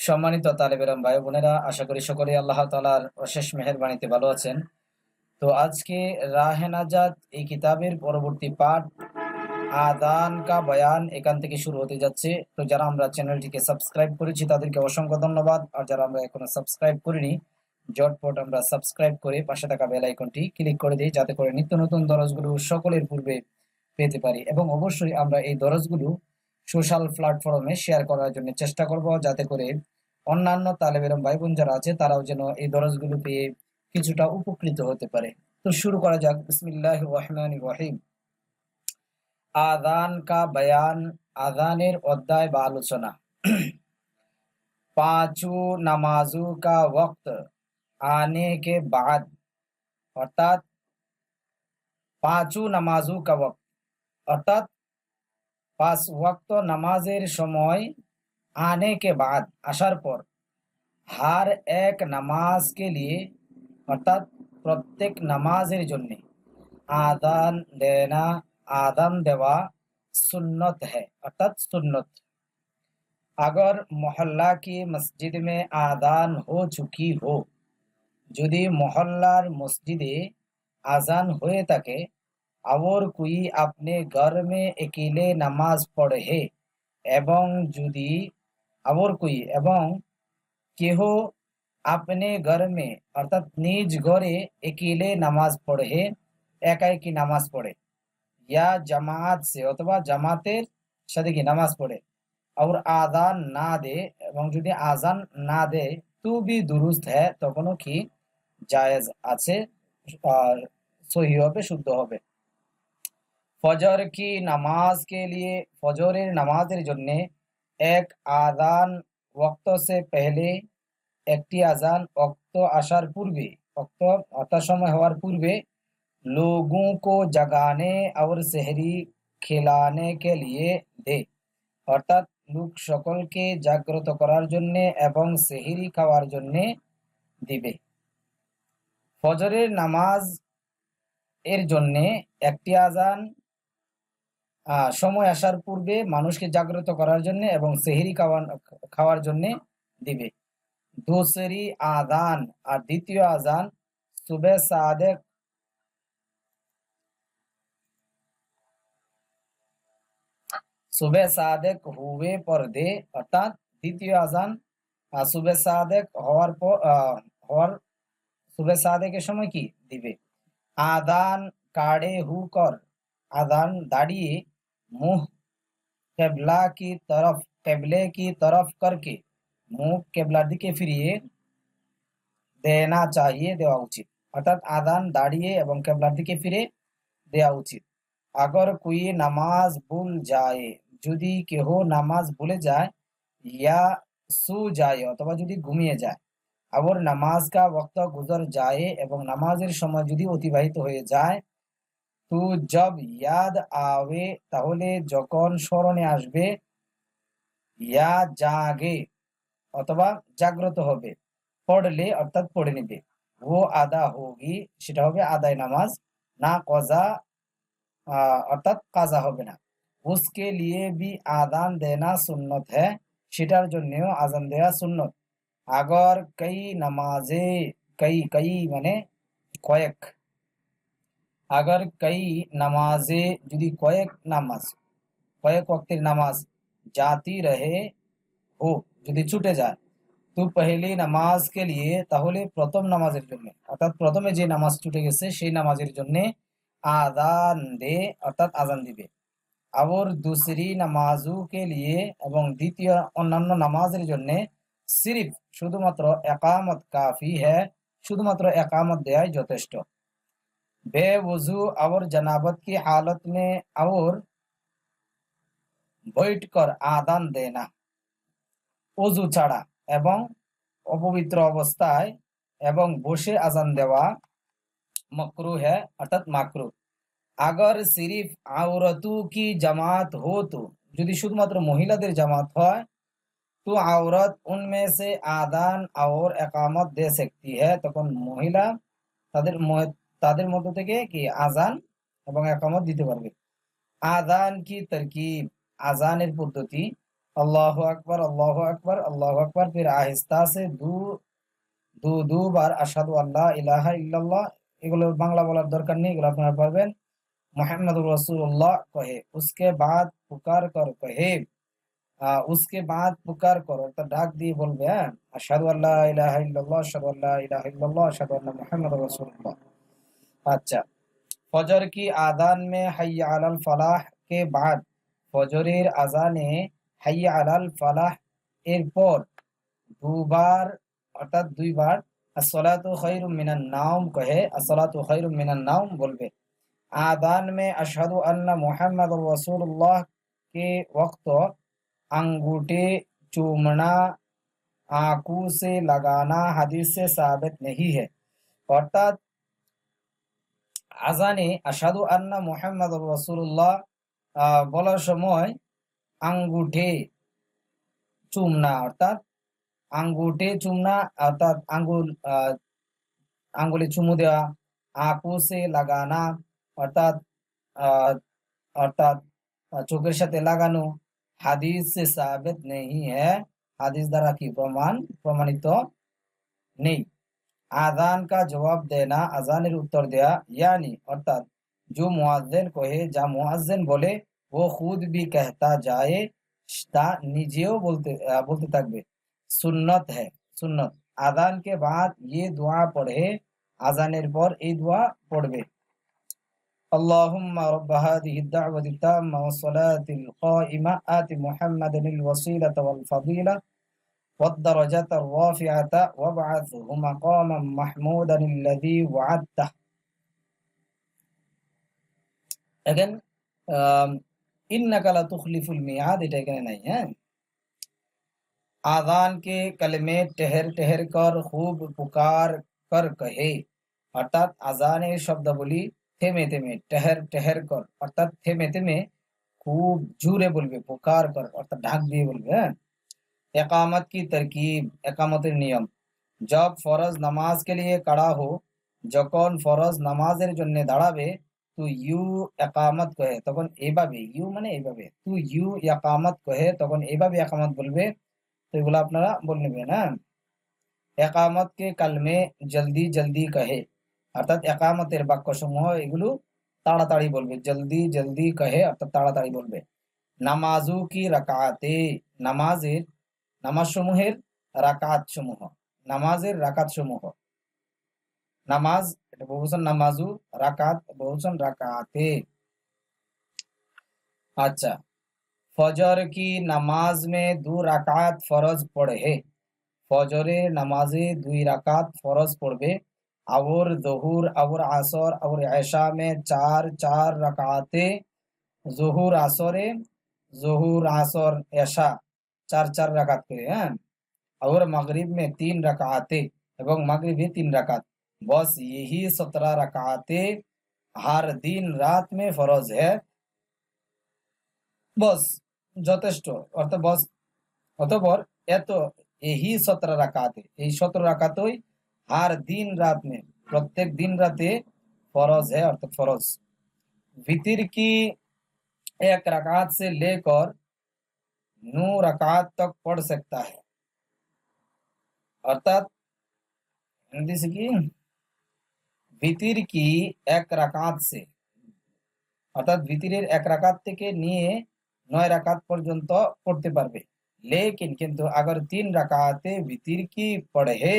সম্মানিত তালেবেরাম ভাই বোনেরা, আশা করি সকলে আল্লাহ তালার অশেষ মেহেরবানীতে ভালো আছেন। তো আজকে রাহেনাজাত এই কিতাবের পরবর্তী পাঠ আদান কা বয়ান এখান থেকে শুরু হতে যাচ্ছে। তো যারা আমরা চ্যানেলটিকে সাবস্ক্রাইব করেছি, তাদেরকে অসংখ্য ধন্যবাদ। আর যারা আমরা এখনও সাবস্ক্রাইব করিনি জটপট আমরা সাবস্ক্রাইব করে পাশে থাকা বেল আইকনটি ক্লিক করে দিই, যাতে করে নিত্য নতুন দরজগুলো সকলের পূর্বে পেতে পারি। এবং অবশ্যই আমরা এই দরজগুলো সোশ্যাল প্ল্যাটফর্মে শেয়ার করার জন্য চেষ্টা করব, যাতে করে অন্যান্য তালেবেরম ভাই বোন যারা আছে, তারাও যেন এই দরজগুলো পেয়ে কিছুটা উপকৃত হতে পারে। তো শুরু করা যাক। বিসমিল্লাহ রহমান রহিম। আদান কা বয়ান, আদানের অধ্যায় বা আলোচনা। পাঁচু নামাজু কা ওয়াক্ত, আনে কে বাদ। অর্থাৎ পাঁচু নামাজু কা ওয়াক্ত। অর্থাৎ পাঁচ ওয়াক্ত নামাজের সময় আনে কে বাদ, আসার পর। হার এক নামাজ কে লিয়ে, অর্থাৎ প্রত্যেক নামাজের জন্য। আদান দেনা आदम देवा सुन्नत है अर्थात सुन्नत अगर मोहल्ला की मस्जिद में आदान हो चुकी हो যদি মহল্লার মসজিদে আজান হয়ে থাকে और कोई अपने घर में अकेले नमाज पढ़े এবং যদি और कोई এবং কেহ अपने घर में অর্থাৎ নিজ ঘরে একিলে নামাজ পড়ে একা একই নামাজ পড়ে ইয়া জামাত সে অথবা জামাতের সাথে কি নামাজ পড়ে আর আজান না দে এবং যদি আজান না দে তু দুরুস্ত হ্যাঁ তখনও কি জায়েজ আছে আর সহি হবে শুদ্ধ হবে ফজর কি নামাজ কে লিয়ে ফজরের নামাজের জন্য এক আজান ওক্ত সে পেহলে একটি আজান ওক্ত আসার পূর্বে ওক্ত অর্থাৎ সময় হওয়ার পূর্বে लोगों को जगाने और शहरी খেলানে কে লিয়ে দে অর্থাৎ লোক সকলকে জাগ্রত করার জন্য এবং সেহিরি খাওয়ার জন্য দিবে ফজরের নামাজ এর জন্য একটি আজান সময় আসার পূর্বে মানুষকে জাগ্রত করার জন্য এবং সেহিরি খাওয়ার জন্য দিবে দোসরি আদান আর দ্বিতীয় আজান সুবে সাদেক সুবে সাদেক হুয়ে পর দে অর্থাৎ দ্বিতীয় আজান সুবে সাদেক হওয়ার পর হওয়ার সুবে সাদেকের সময় কি দিবে আদান কাড়ে হু কর আদান দাঁড়িয়ে মুহ কেবলা কি তরফ কেবলে কি তরফ করকে মুখ কেবলার দিকে ফিরিয়ে দেনা চাহিয়ে দেওয়া উচিত অর্থাৎ আদান দাঁড়িয়ে এবং কেবলার দিকে ফিরে দেওয়া উচিত আগর কুই নামাজ ভুল যায় যদি কেহ নামাজ ভুলে যায়, ইয়া সু যায়, অথবা যদি ঘুমিয়ে যায়। আবার নামাজ কা ওক্ত গুজর যায় এবং নামাজের সময় যদি অতিবাহিত হয়ে যায়, তো জব ইয়াদ আবে তাহলে যখন স্মরণে আসবে, ইয়া জাগে, অথবা জাগ্রত হবে। পড়লে, অর্থাৎ পড়ে নিবে। ও আদা হোগি, সেটা হবে আদায় নামাজ। না কজা অর্থাৎ কাজা হবে না। उसके लिए भी आदान देना सुन्नत है সেটার জন্যও আজান দেওয়া সুন্নত আগর কই নামাজে কই কই মানে কয়েক আগর কই নামাজে যদি কয়েক নামাজ কয়েক ওয়াক্তের নামাজ জাতি রহে হো যদি ছুটে যায় তো পহলি নামাজ কে লিয়ে তাহলে প্রথম নামাজের জন্য অর্থাৎ প্রথমে যে নামাজ ছুটে গেছে সেই নামাজের জন্য আদান দে অর্থাৎ আজান দিবে আবর দুসরি নামাজু কে লিয়ে এবং দ্বিতীয় অন্যান্য নামাজের জন্য সিরিফ শুধুমাত্র একামত কাফি হ্যাঁ শুধুমাত্র একামত দেয় যথেষ্ট বেবজু और जनाबत की हालत में और बैठकर আদান দেনা অজু ছাড়া এবং অপবিত্র অবস্থায় এবং বসে আজান দেওয়া মকরু হ্যাঁ অর্থাৎ মাকরু আগর সিরিফ আওরতু কি জামাত হো তো যদি শুধুমাত্র মহিলাদের জামাত হয়, তো আওরত উনমে সে আদান আওর একামত দে সকতি হ্যাঁ। তখন মহিলা তাদের তাদের মধ্য থেকে কি আজান এবং একামত দিতে পারবে। আদান কি তরকিব? আজানের পদ্ধতি, আল্লাহ আকবর আল্লাহ আকবর আল্লাহ আকবর, ফির আহিস্তা সে দু দু, দুবার আসাদু আল্লাহ ইলাহা ইল্লাল্লাহ। এগুলো বাংলা বলার দরকার নেই, এগুলো আপনারা পারবেন। मोहम्मद रसूलुल्लाह कहे उसके बाद पुकार कर कहे आ, उसके बाद पुकार कर অর্থাৎ ডাক দিয়ে বলবে হ্যাঁ আশহাদু আল্লা ইলাহা ইল্লাল্লাহ আশহাদু আল্লা ইলাহা ইল্লাল্লাহ আশহাদু আন্না মুহাম্মাদুর রাসূলুল্লাহ আচ্ছা ফজর কি আদান में हय्य আলাল ফালাহ के बाद ফজরের আজানে হাইয়া আলাল ফালাহ এরপর দুবার অর্থাৎ দুইবার আসসালাতু খায়রুম মিনান নাওম কহে আসসালাতু খায়রুম মিনান নাওম বলবে आदान में अशहदु अन्न मोहम्मद रसूलुल्लाह के वक्त अंगूठे चूमना आंखों से लगाना हदीस से साबित नहीं है অর্থাৎ আজানে আসাদু আন্না মোহাম্মদ রসুল্লাহ বলার সময় আঙ্গুঠে চুমনা অর্থাৎ আঙ্গুঠে চুমনা অর্থাৎ আঙ্গুল আহ, আঙ্গুলে চুমু দেওয়া আঁকু সে লাগানা অর্থাৎ আহ, অর্থাৎ আহ, চোখের সাথে লাগানো হাদিস সে সাবেত নেই হ্যাঁ হাদিস দ্বারা কি প্রমাণ প্রমাণিত নেই আজান কা জবাব দেনা আজানের উত্তর দেয়া यानी অর্থাৎ जो मुआज्जिन কহে যা মুয়াজ্জিন বলে ও খুদ भी कहता जाए তা নিজেও বলতে আহ, বলতে থাকবে সুন্নত है সুন্নত আজান के बाद ये दुआ पढ़े আজানের পর এই দোয়া পড়বে اللهم رب هذه الدعوة التامة والصلاة القائمة آت محمدا الوسيلة والفضيلة والدرجة الرافعة وابعثه مقاما محمودا الذي وعدته again um, إنك لا تخلف الميعاد এটা এখানে নাই হ্যাঁ आजान के कलमे ठहर ठहर कर खूब पुकार कर कहे অর্থাৎ আজানের শব্দাবলী থেমে থেমে টেহের টেহের কর অর্থাৎ থেমে থেমে খুব জোরে বলবে পুকার কর অর্থাৎ ঢাক দিয়ে বলবে হ্যাঁ একামত কি তরকিব একামতের নিয়ম জব ফরজ নামাজ কে লিয়ে কাড়া হো যখন ফরজ নামাজের জন্য দাঁড়াবে তু ইউ একামত কহে তখন এইভাবে ইউ মানে এইভাবে তু ইউ একামত কহে তখন এইভাবে একামত বলবে তো এগুলো আপনারা বলে নেবেন হ্যাঁ একামত কে কালমে জলদি জলদি কহে অর্থাৎ একামতের বাক্যসমূহ এগুলো তাড়াতাড়ি বলবে জলদি জলদি কহে অর্থাৎ তাড়াতাড়ি বলবে নামাজু কি রাকাতে নামাজের নামাজ সমূহের রাকাত সমূহ নামাজের রাকাত সমূহ নামাজ এটা বহুবচন নামাজু রাকাত বহুবচন রাকাতে আচ্ছা ফজর কি নামাজ মে দু রাকাত ফরজ পড়ে ফজরের নামাজে দুই রাকাত ফরজ পড়বে और জহুর और আসর और ऐशा में चार चार रकाते জহুর আসরে জহুর আসর এশা চার চার রাকাত করে হ্যাঁ और मगरिब में तीन रकाते এবং মাগরিবে তিন রাকাত बस यही सत्रह रकाते हर दिन रात में फरज है বস যথেষ্ট অর্থাৎ বস অতপর এত यही सत्रह रकाते এই সতেরো রাকাতই हर दिन रात में प्रत्येक दिन राते फरज है अर्थात फरज वितिर की एक रकात से लेकर नौ रकात तक पढ़ सकता है अर्थात हिंदी से की ভিতির কি এক রাকাত সে অর্থাৎ ভিতিরের এক রাকাত থেকে নিয়ে নয় রাকাত পর্যন্ত পড়তে পারবে लेकिन किंतु अगर तीन रकाते वितिर की पढ़े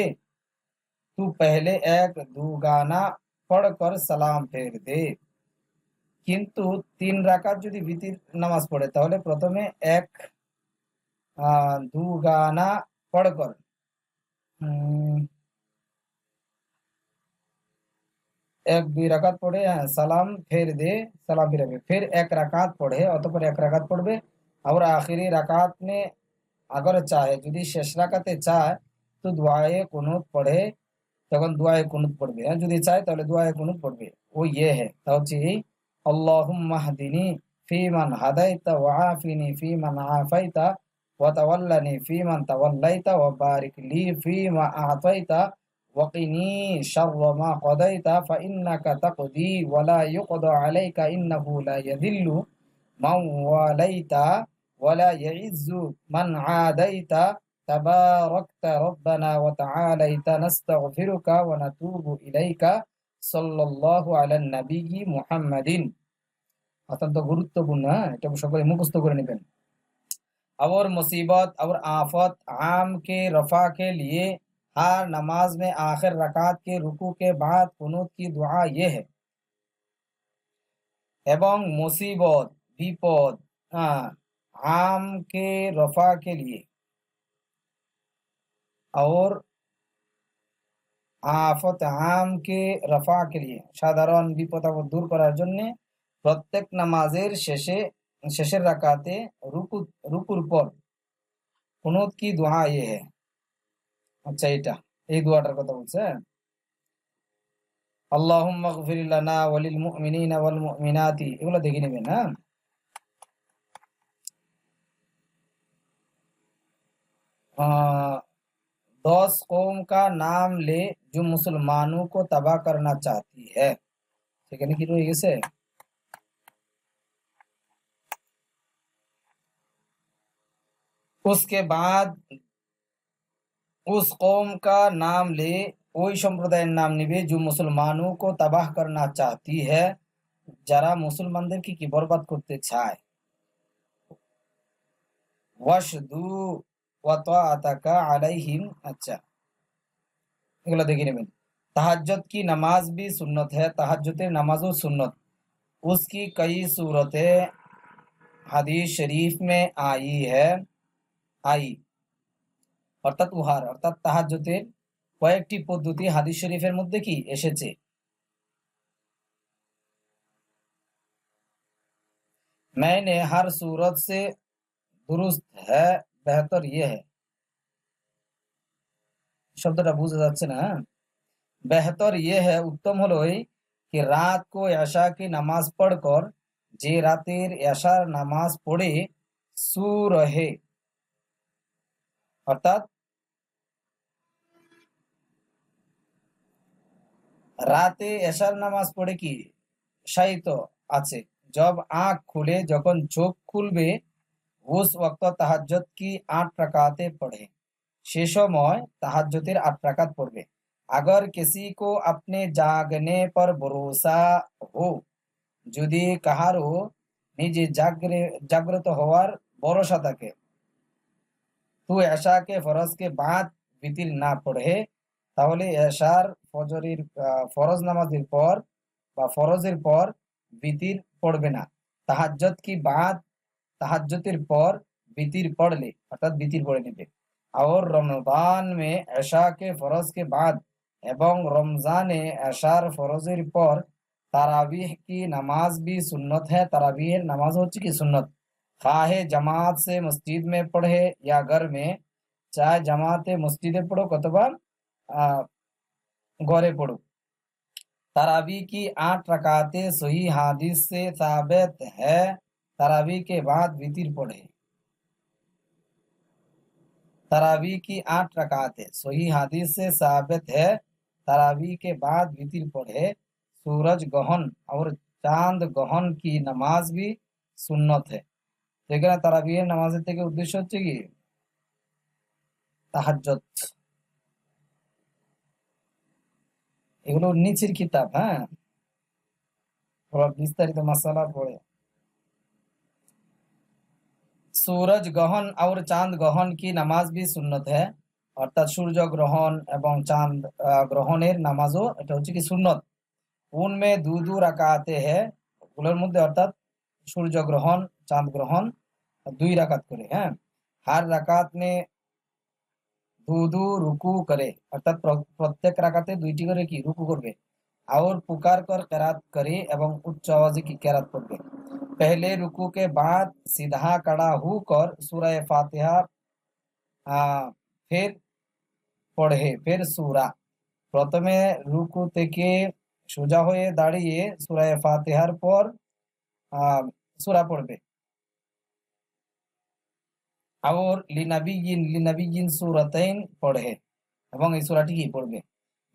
तू पहले एक दुगाना पढ़कर सलाम फेर दे কিন্তু তিন রাকাত যদি ভিতির নামাজ পড়ে তাহলে প্রথমে এক আহ, দুগানা পড়কর উম, এক দুই রাকাত পড়ে হ্যাঁ সালাম ফের দে সালাম ফিরাবে फिर एक रकात পড়ে অতঃপর এক রাকাত পড়বে और आखिरी रकात में अगर चाहे যদি শেষ রাকাতে চায় তো দোয়ায়ে কুনুত পড়ে তখন দোয়ায়ে কুনুত পড়বে হ্যাঁ যদি চায় তাহলে দোয়ায়ে কুনুত পড়বে ও ইয়ে है তা হচ্ছে এই আল্লাহুম্মা হদিনি ফিমান হাদাইতা ওয়া আফিনি ফিমান আফাইতা وتولني فيمن توليت وبارك لي فيما أعطيت وقني شر ما قضيت فإنك تقضي ولا يقضى عليك إنه لا يذل من واليت ولا يعز من عاديت تباركت ربنا وتعاليت نستغفرك ونتوب إليك صلى الله على النبي محمد অত্যন্ত গুরুত্বপূর্ণ হ্যাঁ এটা সকলে মুখস্থ করে নেবেন और मुसीबत और आफत आम के रफा के लिए हर नमाज में आखिर रकात के रुकू के बाद कुनूत की दुआ ये है এবং মুসিবত বিপদ आम के रफा के लिए और আফত আমকে রফা কে সাধারণ বিপদ দূর করার জন্য প্রত্যেক নামাজের শেষে শেষের রাকাতে রুকু রুকুর পর কুনুত কি দোয়া ইয়ে আচ্ছা এটা এই দোয়াটার কথা বলছে লানা ওয়ালিল মুমিনিনা ওয়াল মুমিনাতি এগুলো দেখে নেবেন হ্যাঁ दस कौम का नाम ले जो मुसलमानों को तबाह करना चाहती है সেখানে কি রয়ে গেছে उसके बाद उस कौम का नाम ले ওই সম্প্রদায়ের নাম নিবে যে মুসলমানও কো তাবাহ করনা চাহতি হ্যায় যারা মুসলমানদেরকে কি বরবাদ করতে চায় ওয়াশদু ওয়াতাআতাকা আলাইহিম আচ্ছা এগুলো দেখে নেবেন तहज्जुद की नमाज भी सुन्नत है तहज्जुद नमाज सुन्नत उसकी कई सूरतें हदीस शरीफ में आई है आई অর্থাৎ উহার অর্থাৎ তাহাজ্জুদের কয়েকটি পদ্ধতি হাদিস শরীফের মধ্যে কি এসেছে मैंने हर सूरत से दुरुस्त है बेहतर ये है শব্দটা বোঝা যাচ্ছে না बेहतर ये है उत्तम হলো कि रात को ऐशा की नमाज पढ़कर যে রাতের এশার নামাজ পড়ে সু রহে অর্থাৎ রাতে এশার নামাজ পড়ে কি শায়িত আছে जब आंख खुले যখন চোখ খুলবে উস ওয়াক্ত তাহাজ্জত কি আট রাকাতে পড়ে সে সময় তাহাজ্জতের আট রাকাত পড়বে আগর কিসি কো আপনি জাগনে পর ভরসা হো যদি কাহারও নিজে জাগরে জাগ্রত হওয়ার ভরসা থাকে তু এশাকে ফরজকে বাঁধ বিতিল না পড়ে তাহলে এশার ফজরির ফরজ নামাজের পর বা ফরজের পর বিতির পড়বে না তাহাজ্জত কি বাঁধ तहजतर पर बीतर पढ़ ले अर्थात बीतर पढ़े नेबे और रमज़ान में ऐशा के फरज के बाद एवं रमज़ान ऐशार फरजर पर तारावीह की नमाज़ भी सुन्नत है तारावीह नमाज़ हो चुकी सुन्नत खाहे जमात से मस्जिद में पढ़े या घर में चाहे जमात मस्जिद पढ़ो कतबा गौरे पढ़ो तरावी की आठ रकाते सही हादिस से साबित है तरावी के बाद वितिर पढ़े तरावी की आठ रकातें सही हादिस से साबित है तरावी के बाद वितिर पढ़े सूरज गहन और चांद गहन की नमाज भी सुन्नत है এখানে তারাবিহের নামাজের থেকে উদ্দেশ্য হচ্ছে কি তাহাজ্জত এগুলো নিচের কিতাব হ্যাঁ ওরা বিস্তারিত মশালা পড়ে सूरज गहन और चांद गहन की नामाज भी सुन्नत है অর্থাৎ সূর্য গ্রহণ এবং চাঁদ গ্রহণের নামাজও এটা হচ্ছে কি সুন্নত উনমে দু দু রাকাতে হে ওগুলোর মধ্যে অর্থাৎ সূর্য গ্রহণ চাঁদ গ্রহণ দুই রাকাত করে হ্যাঁ হার রাকাত মে দু দু রুকু করে অর্থাৎ প্রত্যেক রাকাতে দুইটি করে কি রুকু করবে और पुकार कर कैरात करे এবং উচ্চ আওয়াজে কি कैरात পড়বে पहले रुकू के बाद सीधा खड़ा होकर सूरह फातिहा फिर পড়ে ফের সূরা প্রথমে রুকু থেকে সোজা হয়ে দাঁড়িয়ে সূরা ফাতিহার পর সূরা পড়বে और लिनबीन लिनबीन सूरतैन पढ़े এবং এই সূরাটি কি পড়বে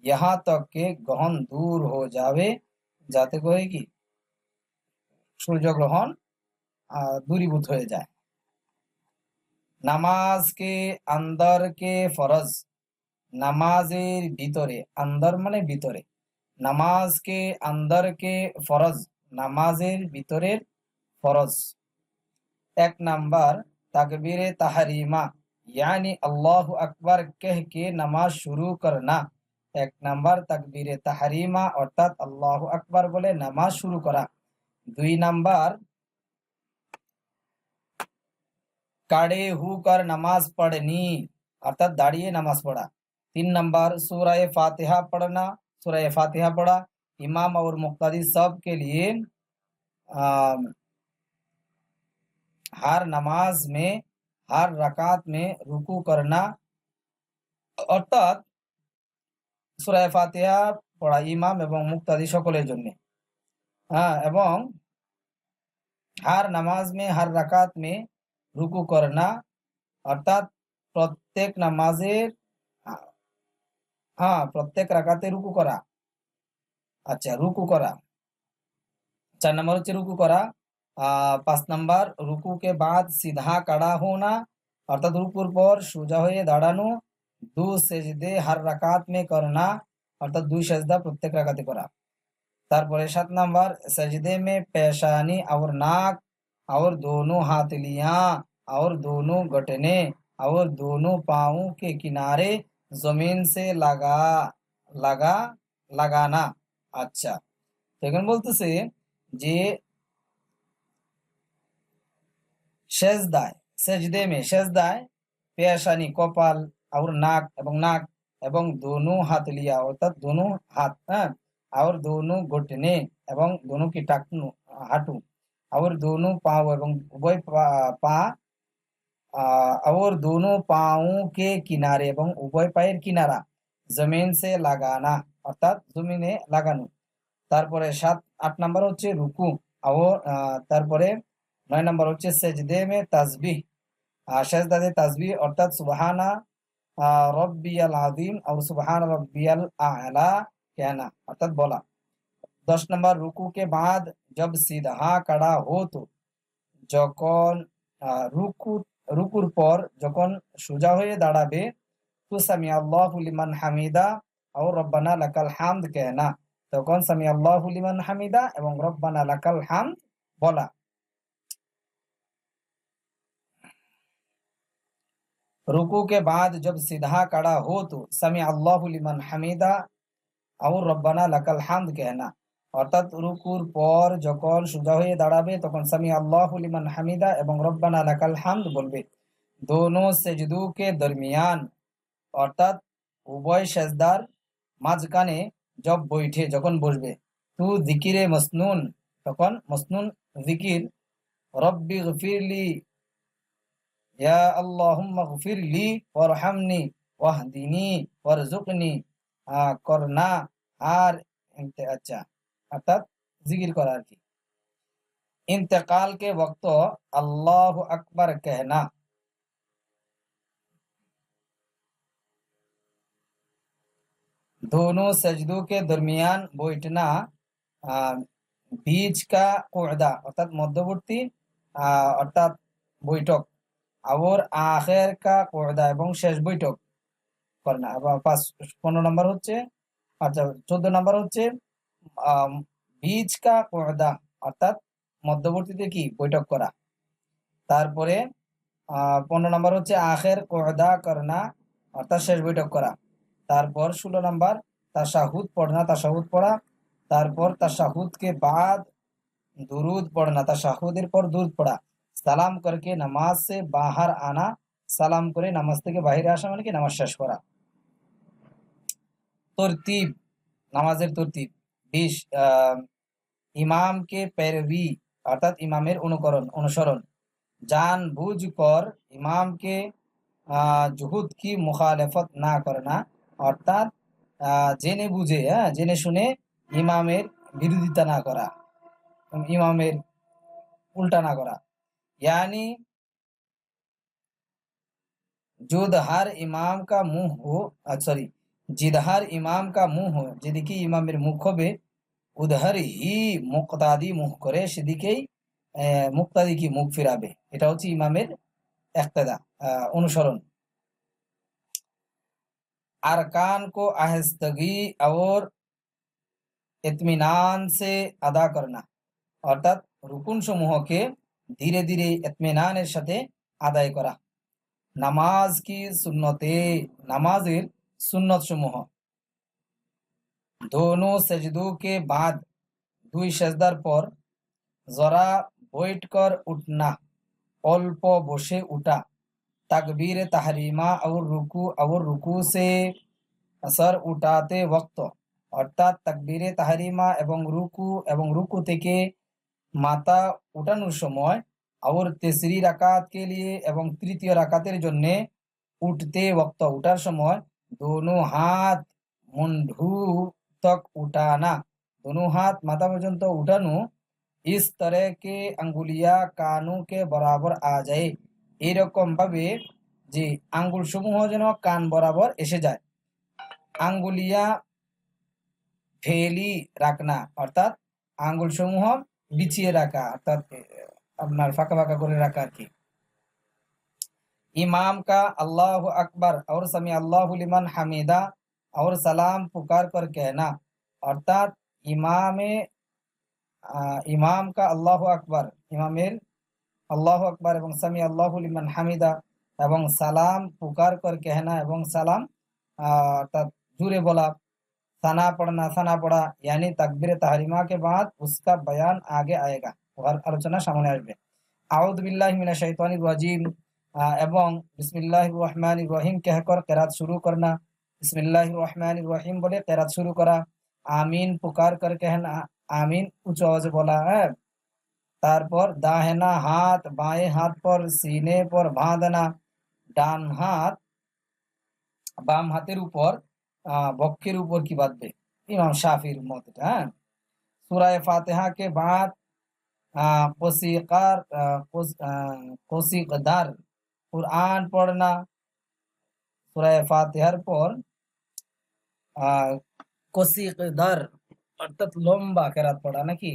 यहाँ तक के গ্রহণ দূর हो जावे যাতে করে কি সূর্যগ্রহণ আহ, দূরীভূত হয়ে যায় নামাজ কে আন্দর কে ফরজ নামাজের ভিতরে আন্দর মানে ভিতরে নামাজ কে আন্দর কে ফরজ নামাজের ভিতরের ফরজ এক নাম্বার তাকবীরে তাহারিমা यानी अल्लाह আকবার कह के নামাজ শুরু করনা এক নাম্বার তাকবীরে তাহারিমা অর্থাৎ আল্লাহু আকবার বলে নামাজ শুরু করা দুই নাম্বার কাড়ে হু কর নামাজ পড়নি অর্থাৎ দাঁড়িয়ে নামাজ পড়া তিন नंबर सूरह फातिहा पढ़ना सूरह फातिहा पढ़ा इमाम और मुक्तदी सब के लिए अम, हर नमाज में हर रकात में रुकू करना অর্থাৎ সুরায় ফাতিহা পড়া ইমাম এবং মুক্তাদি সকলের জন্য। হ্যাঁ এবং হার নামাজ মে, হার রাকাত মে রুকু করনা। অর্থাৎ প্রত্যেক নামাজের হ্যাঁ প্রত্যেক রাকাতে রুকু করা। আচ্ছা রুকু করা। চার নম্বর হচ্ছে রুকু করা। পাঁচ নম্বর, রুকুকে বাদ সিধা কাড়া হোনা। অর্থাৎ রুকুর পর সোজা হয়ে দাঁড়ানো। দু সেজদে হার রাকাত মে করনা অর্থাৎ দুই সেজদা প্রত্যেক রাকাতে করা তারপরে সাত নাম্বার सजदे में पेशानी और नाक और दोनों हाथलियां और दोनों घटने और दोनों पाँवों के किनारे जमीन से लगा লাগা লাগানা আচ্ছা তো এখন বলতেছে যে সেজদায় সেজদে মে সেজদায় পেশানি কপাল আর নাক এবং নাক এবং দোনো হাত লিয়া অর্থাৎ দোনো হাত হ্যাঁ और दोनों घुटने এবং दोनों की टाकनु हाटू और दोनों पाँव এবং উভয় পা- পা আহ, और दोनों पाँवों के किनारे এবং উভয় পায়ের কিনারা জমিন সে লাগানা অর্থাৎ জমিনে লাগানো তারপরে সাত আট নাম্বার হচ্ছে রুকু और আহ, তারপরে নয় নাম্বার হচ্ছে সেজদে মে তাসবিহ আহ, সেজদাতে তাসবিহ অর্থাৎ সুবহানা আহ, রব্বিয়াল আদিম আর সুবহান রব্বিয়াল আলা কেনা। অর্থাৎ বলা। দশ নম্বর রুকু কে বাদ জব সিধা কাড়া হতো যখন রুকু, রুকুর পর যখন সোজা হয়ে দাঁড়াবে, তু সামি আল্লাহ লিমান হামিদা ও রব্বানা লাকাল হামদ কেনা। তখন সামি আল্লাহ লিমান হামিদা এবং রব্বানা লাকাল হামদ বলা। रुकू के बाद जब सीधा खड़ा हो तो समी अल्लाहु लिमन হামিদা আউর রব্বানা লাকাল হামদ कहना অর্থাৎ রুকুর পর যখন সোজা হয়ে দাঁড়াবে তখন সামি আল্লাহু লিমান হামিদা এবং রব্বানা লাকাল হামদ বলবে দোনো সেজদু কে দরমিয়ান অর্থাৎ উভয় সেজদার মাঝখানে জব বৈঠে যখন বসবে তু জিকিরে মসনুন তখন মসনুন জিকির রব্বি গফিরলি ইয়া আল্লাহুম্মা গফিরলি ওয়ারহামনি ওয়াহদিনি ওয়ারজুকনি আহ, করনা আর ইনতে- আচ্ছা অর্থাৎ জিকির করা আর কি इंतकाल के वक्त अल्लाह अकबर कहना दोनों सजदों के दरमियान बैठना আহ, বীজ কা কুয়দা অর্থাৎ মধ্যবর্তী আহ, অর্থাৎ বৈঠক আবর আখের কা কুয়দা এবং শেষ বৈঠক করনা আবার পাঁচ, পনেরো নম্বর হচ্ছে আচ্ছা চোদ্দ নম্বর হচ্ছে বীজ কা কুয়দা অর্থাৎ মধ্যবর্তীতে কি? বৈঠক করা। তারপরে পনেরো নম্বর হচ্ছে আখের কোয়দা করনা, অর্থাৎ শেষ বৈঠক করা। তারপর ষোলো নম্বর তার তাশাহুদ পড়না তার তাশাহুদ পড়া। তারপর তাশাহুদ কে বাদ, দুরুদ পড়না, তাশাহুদের পর দুরুদ পড়া। সালাম করকে নামাজ সে বাহার আনা, সালাম করে নামাজ থেকে বাহিরে আসা মানে কি? নামাজ শেষ করা। তরতিব, নামাজের তরতিব। বিশ ইমামকে প্যারবি অর্থাৎ ইমামের অনুকরণ, অনুসরণ। জান বুঝ কর, ইমামকে জুহুদ কি মুখালেফত না করে না, অর্থাৎ জেনে বুঝে হ্যাঁ জেনে শুনে ইমামের বিরোধিতা না করা, ইমামের উল্টা না করা। ইয়ানি জুদহার ইমাম কা মুহ হো সরি জিদহার ইমাম কা মুহ হো যেদিকে ইমামের মুখ হবে উদহার হি মুক্তাদি মুখ করে সেদিকেই মুক্তাদি কি মুখ ফিরাবে এটা হচ্ছে ইমামের একতেদা অনুসরণ अरकान को आहिस्तगी और इत्मीनान से আদা করনা অর্থাৎ রুকুন সমূহকে ধীরে ধীরে ইতমিনানের সাথে আদায় করা নামাজ কি সুন্নতে নামাজের সুন্নত সমূহ दोनों सजदों के बाद দুই সেজদার পর জরা বৈঠ কর উঠনা অল্প বসে উঠা तकबीर तहरीमा और रुकू और रुकू से সর উঠাতে ওক্ত অর্থাৎ তাকবীরে তাহারিমা এবং রুকু এবং রুকু থেকে মাথা উঠানোর সময় আওর তেসরি রাকাতকে লিয়ে এবং তৃতীয় রাকাতের জন্য উঠতে, বক্ত উঠার সময় দোনো হাত মুন্ডু তক উঠানা। দোনো হাত মাথা পর্যন্ত উঠানো, ইস তরে কে আঙ্গুলিয়া কানু কে বরাবর আ যায়। এরকম ভাবে যে আঙ্গুল সমূহ যেন কান বরাবর এসে যায়। আঙ্গুলিয়া ফেলি রাখনা, অর্থাৎ আঙ্গুল সমূহ বিছিয়ে রাখা অর্থাৎ আপনার ফাঁকা ফাঁকা করে রাখা আর কি इमाम का अल्लाह अकबर और समी अल्लाह लिमन हमीदा और सलाम पुकार कर कहना अर्थात इमाम इमाम का अल्लाह अकबर इमामेर আল্লাহ আকবার এবং সামি আল্লাহ লিমান হামিদা এবং সালাম পুকার কর कहना এবং সালাম অর্থাৎ জুড়ে বলা सना पढ़ना सना पढ़ा यानी तकबीर तहरीमा के बाद उसका बयान आगे आएगा ওর আলোচনা সামনে আসবে আউদ বিল্লাহ মিনা শৈতানির রাজিম এবং বিসমিল্লাহির রহমানির রহিম कहकर किरात शुरू करना বিসমিল্লাহির রহমানির রহিম বলে কিরাত শুরু করা আমিন পুকার कर कहना আমিন উচ্চ আওয়াজে বলা হ্যাঁ তারপর দাহেনা হাত বাঁয়ে হাত পর সিনে পর বাঁধনা ডান হাত বাম হাতের উপর বক্ষের উপর কি বাঁধবে ইমাম শাফির মত হ্যাঁ সুরায় ফাতেহা কে বাদ কোসিকার কোসিকদার কুরআন পড়না সুরায় ফাতেহার পর কোসিকদার অর্থাৎ লম্বা কেরাত পড়া নাকি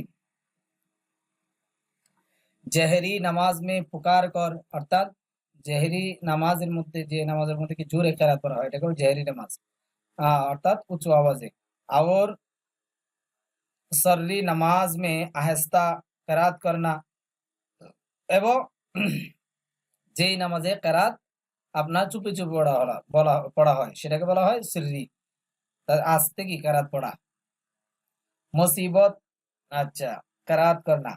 জেহেরি নামাজ মে পুকার কর অর্থাৎ জেহেরি নামাজের মধ্যে যে নামাজের মধ্যে কি জোরে কেরাত করা হয় এটাকে জেহেরি নামাজ অর্থাৎ উঁচু আওয়াজে और सर्री नमाज में आहिस्ता কেরাত করনা এবং যেই নামাজে কেরাত আপনার চুপি চুপি পড়া হলা বলা পড়া হয় সেটাকে বলা হয় সিররি আস্তে কি কেরাত পড়া মুসিবত আচ্ছা কেরাত করনা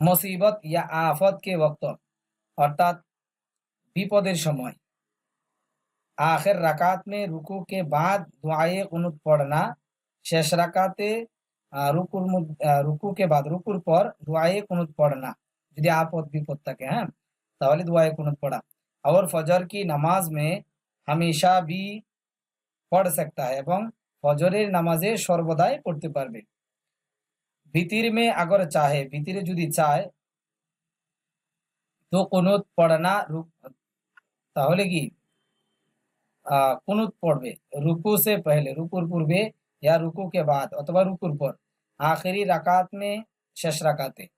মুসিবত ইয়া আফত কে বক্ত অর্থাৎ বিপদের সময় आखिर रकात में रुकू के बाद दुआए कुनुत पढ़ना শেষ রাকাতে রুকুর রুকু কে বাদ রুকুর পর দুআয়ে কুনুত পড়না যদি আপদ বিপদ থাকে হ্যাঁ তাহলে দুআয়ে কুনুত পড়া और फजर की नमाज में हमेशा भी পড় सकता है এবং ফজরের নামাজে সর্বদাই পড়তে পারবে ভিতির মে আগর চাহে ভিতিরে যদি চায় তো কুনুত পড়না তাহলে কি কুনুত পড়বে রুকু সে পহলে রুকুর পূর্বে या रुकू के बाद अथवा रुकुर पर आखिरी रकात में शेष रकाते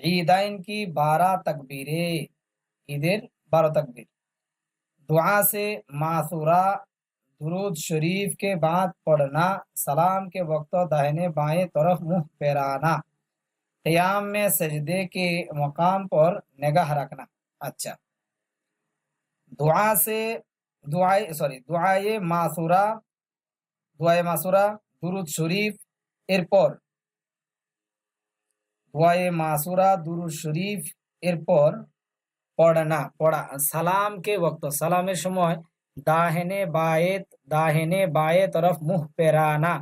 ईदाइन की बारह तकबीरें ईदेर बारह तकबीर दुआ से मासूरा दुरूद शरीफ के बाद पढ़ना सलाम के वक्त दाहिने बाएं तरफ मुंह फेराना क़याम में सजदे के मकाम पर निगाह रखना अच्छा दुआ से दुआए सॉरी दुआए मासूरा दुआए मासूरा दुरूद शरीफ এরপর দুয়ায়ে মাসুরা দুরুদ শরীফ এরপর পড়া না পড়া সালামকে বক্ত সালামের সময় দাহেনে বায়েত দাহেনে বায়ে তরফ মুখ পেরানা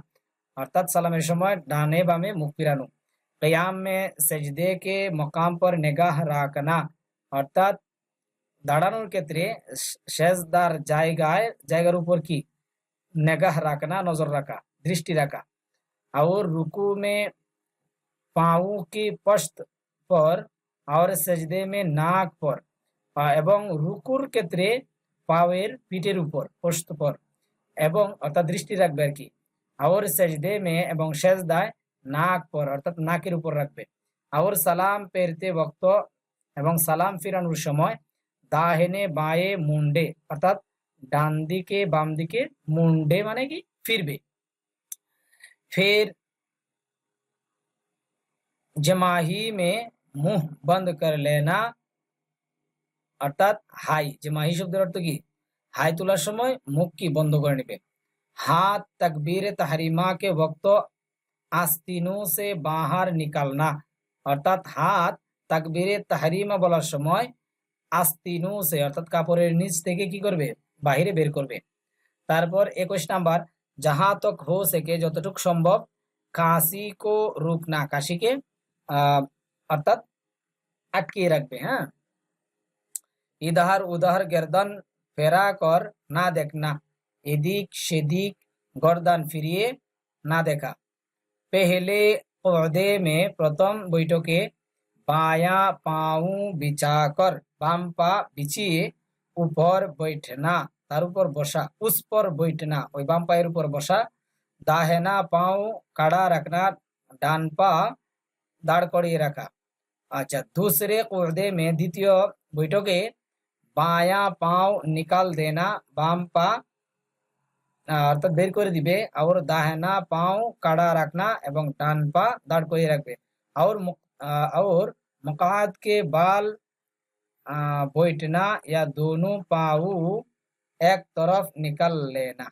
অর্থাৎ সালামের সময় ডানে বামে মুখ ফিরানো কয়াম মে সেজদে কে মকাম পর নিগাহ রাখনা অর্থাৎ দাঁড়ানোর ক্ষেত্রে শেষদার জায়গায় জায়গার উপর কি निगाह रखना नजर रखा दृष्टि रखा और रुकू में पाँवों की पश्त पर और सजदे में नाक पर আহ, এবং রুকুর ক্ষেত্রে পাওয়ের পিঠের উপর পোস্ত পর এবং অর্থাৎ দৃষ্টি রাখবে আর কি আওর সেজদে মে এবং সেজদায় নাক পর অর্থাৎ নাকের উপর রাখবে আওর সালাম পেরতে বক্ত এবং সালাম ফিরানোর সময় দাহেনে বায়ে মুন্ডে অর্থাৎ ডান দিকে বাম দিকে মুন্ডে মানে কি ফিরবে फिर जमाही में मुंह बंद कर लेना অর্থাৎ হাই জমাহি শব্দের অর্থ কি হাই তোলার সময় মুখ কি বন্ধ করে নেবে হাত তকবীর তাহরিমা কে वक्त আস্তিনু সে বাহার নিকালনা অর্থাৎ হাত তাকবীরে তাহরিমা বলার সময় আস্তিনু সে অর্থাৎ কাপড়ের নিচ থেকে কি করবে? বাহিরে বের করবে। তারপর একুশ নাম্বার যাহা তক হো সেকে যতটুকু সম্ভব কাশি কো রুকনা কাশিকে অর্থাৎ আটকিয়ে রাখবে হ্যাঁ? ইধার উদার গর্দন ফেরা কর, না দেখনা এদিক সেদিক গর্দান ফিরিয়ে না দেখা। পেহেলে মে প্রথম বৈঠকে बाया পাউ বিছাকর বাম পা বিছিয়ে উপর বৈঠনা তার উপর বসা উস বৈঠনা ওই বাম পায়ের উপর বসা দাহেনা পাও কাড়া রাখনা ডান পা দাঁড় করিয়ে রাখা আচ্ছা দুসরে কোর্দে মে দ্বিতীয় বৈঠকে বায়া পাও নিকাল দেনা বাম পা অর্থাৎ বের করে দিবে আর দাহেনা পাও কাড়া রাখনা এবং ডান পা দাঁড় করিয়ে রাখবে আর और मकाद के बाल बैठना या दोनों पाऊ एक तरफ़ निकल लेना।